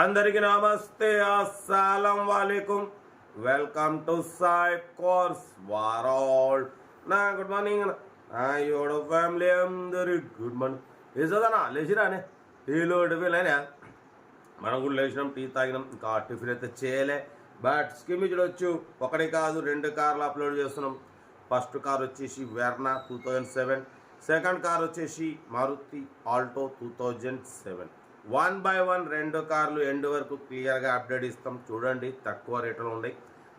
అందరికి నమస్తే అస్సలం వాలేకుం. వెల్కమ్ టు సాయి కోర్స్ వారాల్. నా గుడ్ మార్నింగ్ నా యోడ ఫ్యామిలీ అందరి గుడ్ మార్నింగ్. లేచదనా లేచిరానే టీలో టిఫిన్ మనం కూడా లేచినాం టీ తాగినాం ఇంకా టిఫిన్ అయితే చేయలే. బట్ స్కిమ్ చూడొచ్చు ఒకటి కాదు రెండు కార్లు అప్లోడ్ చేస్తున్నాం. ఫస్ట్ కార్ వచ్చేసి Verna two thousand seven second car వచ్చేసి Maruti Alto two thousand seven one by one రెండు కార్లు ఎండ్ వరకు క్లియర్గా అప్డేట్ ఇస్తాం. చూడండి తక్కువ రేట్లో ఉన్నాయి.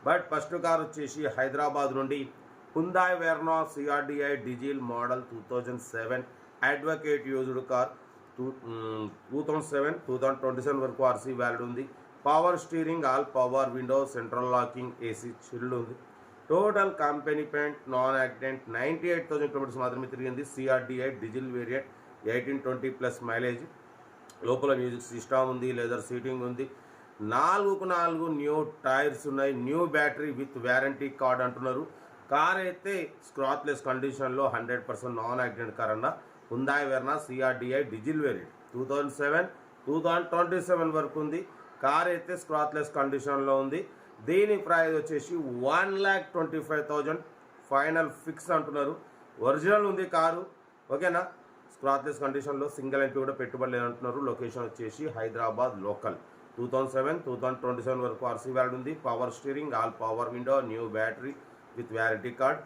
బట్ ఫస్ట్ కార్ వచ్చేసి హైదరాబాద్ నుండి Hyundai Verna CRDi diesel model two thousand seven advocate used car. Two two thousand seven two thousand twenty seven వరకు ఆర్సీ వ్యాలిడ్ ఉంది. Power steering all power window central locking AC chilled ఉంది. Total company paint non accident ninety eight thousand kilometres మాత్రమే తిరిగింది CRDi diesel variant eighteen twenty plus mileage లోపల music system ఉంది leather seating ఉంది. నాలుగుకు నాలుగు new tyres ఉన్నాయి. New battery with warranty card అంటున్నారు. కార్ అయితే స్క్రాత్లెస్ కండిషన్లో hundred percent non accident car అన్న. Hyundai Verna CRDi diesel variant two thousand seven two thousand twenty seven వరకు ఉంది. కార్ అయితే స్క్రాత్లెస్ కండిషన్లో ఉంది. దీని ప్రైజ్ వచ్చేసి one lakh twenty five thousand final fix అంటున్నారు. ఒరిజినల్ ఉంది కారు. ఓకేనా స్క్రాత్లెస్ కండిషన్లో సింగిల్ ఎంపీ కూడా పెట్టుబడి లేదంటున్నారు. లొకేషన్ వచ్చేసి Hyderabad local. Two thousand seven two thousand twenty seven వరకు ఆర్సీ వ్యాలిడ్ ఉంది. Power steering all power window new battery with warranty card.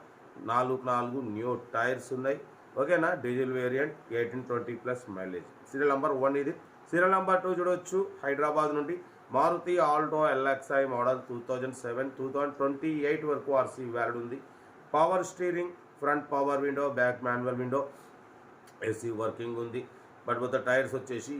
నాలుగు నాలుగు న్యూ టైర్స్ ఉన్నాయి. ఓకేనా? Diesel variant eighteen twenty plus mileage. Serial number one ఇది. Serial number two చూడవచ్చు హైదరాబాద్ నుండి Maruti Alto LXI model two thousand seven two thousand twenty eight వరకు RC valid ఉంది. Power steering front power window back manual window. AC working ఉంది. But మొత్తం tyres వచ్చేసి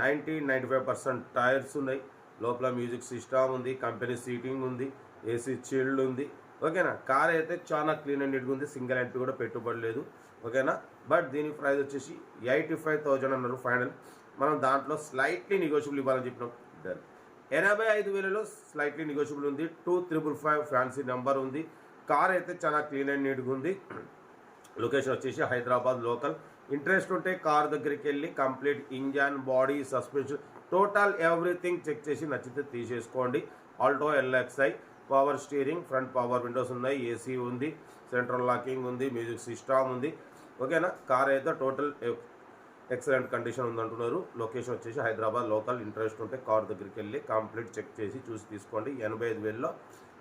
ninety ninety five percent tyres ఉన్నాయి. లోపల music system ఉంది company seating ఉంది AC chilled ఉంది. ఓకేనా? కార్ అయితే చాలా క్లీన్ అండ్ నీట్గా ఉంది. సింగిల్ ఎంట్రీ కూడా పెట్టుబడి లేదు. ఓకేనా? బట్ దీని ప్రైస్ వచ్చేసి ఎయిటీ ఫైవ్ థౌజండ్ అన్నారు ఫైనల్ మనం దాంట్లో స్లైట్లీ నెగోషియబుల్ ఇవ్వాలని చెప్పినాం. డన్ ఎనభై ఐదు వేలలో స్లైట్లీ నెగోషియబుల్ ఉంది. Two triple five fancy number ఉంది. కార్ అయితే చాలా క్లీన్ అండ్ నీట్గా ఉంది. లొకేషన్ వచ్చేసి హైదరాబాద్ లోకల్. ఇంట్రెస్ట్ ఉంటే కార్ దగ్గరికి వెళ్ళి complete engine body suspension total everything check చేసి నచ్చితే తీసేసుకోండి. Alto LXI power steering front power windows ఉన్నాయి ఏసీ ఉంది సెంట్రల్ లాకింగ్ ఉంది మ్యూజిక్ సిస్టమ్ ఉంది. ఓకేనా? కార్ అయితే టోటల్ ఎక్సలెంట్ కండిషన్ ఉందంటున్నారు. లొకేషన్ వచ్చేసి హైదరాబాద్ లోకల్. ఇంట్రెస్ట్ ఉంటే కార్ దగ్గరికి వెళ్ళి కంప్లీట్ చెక్ చేసి చూసి తీసుకోండి. ఎనభై ఐదు వేలలో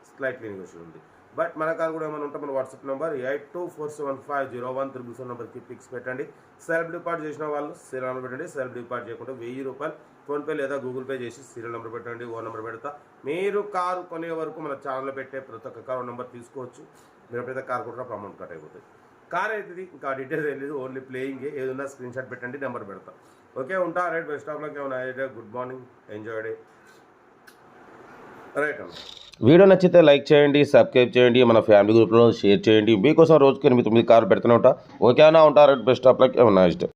స్లైట్లీ నెగోషియల్ ఉంది. బట్ మన కార్ కూడా ఏమైనా ఉంటే మన WhatsApp number eight two four seven five zero one triple seven నెంబర్కి పిక్స్ పెట్టండి. సెల్ఫ్ డిపార్ట్ చేసిన వాళ్ళు సీరియల్ నెంబర్ పెట్టండి. సెల్ఫ్ డిపార్ట్ చేయకుండా వెయ్యి రూపాయలు ఫోన్పే లేదా గూగుల్ పే చేసి సీరియల్ నెంబర్ పెట్టండి. ఓ నెంబర్ పెడతా. మీరు కారు కొనే వరకు మన ఛానల్లో పెట్టే ప్రతి ఒక్క కారు నెంబర్ తీసుకోవచ్చు. మీరు ఎప్పుడైతే కార్ కొట్టినప్పుడు అమౌంట్ కట్ అయిపోతుంది. కార్ అవుతుంది. ఇంకా డీటెయిల్స్ తెలియదు ఓన్లీ ప్లేయింగ్ ఏదైనా స్క్రీన్ షాట్ పెట్టండి. నెంబర్ పెడతా. ఓకే ఉంటా. Right best of luck. ఏమైనా good morning enjoy day right అమ్మా వీడియో నచ్చితే లైక్ చేయండి సబ్స్క్రైబ్ చేయండి మన ఫ్యామిలీ గ్రూప్లో షేర్ చేయండి. మీకోసం రోజుకి ఎనిమిది తొమ్మిది కార్లు పెడుతూనే ఉంటా. ఓకేనా ఉంటారు బెస్ట్ ఆఫ్ లక్. ఏమన్నా ఇష్టం?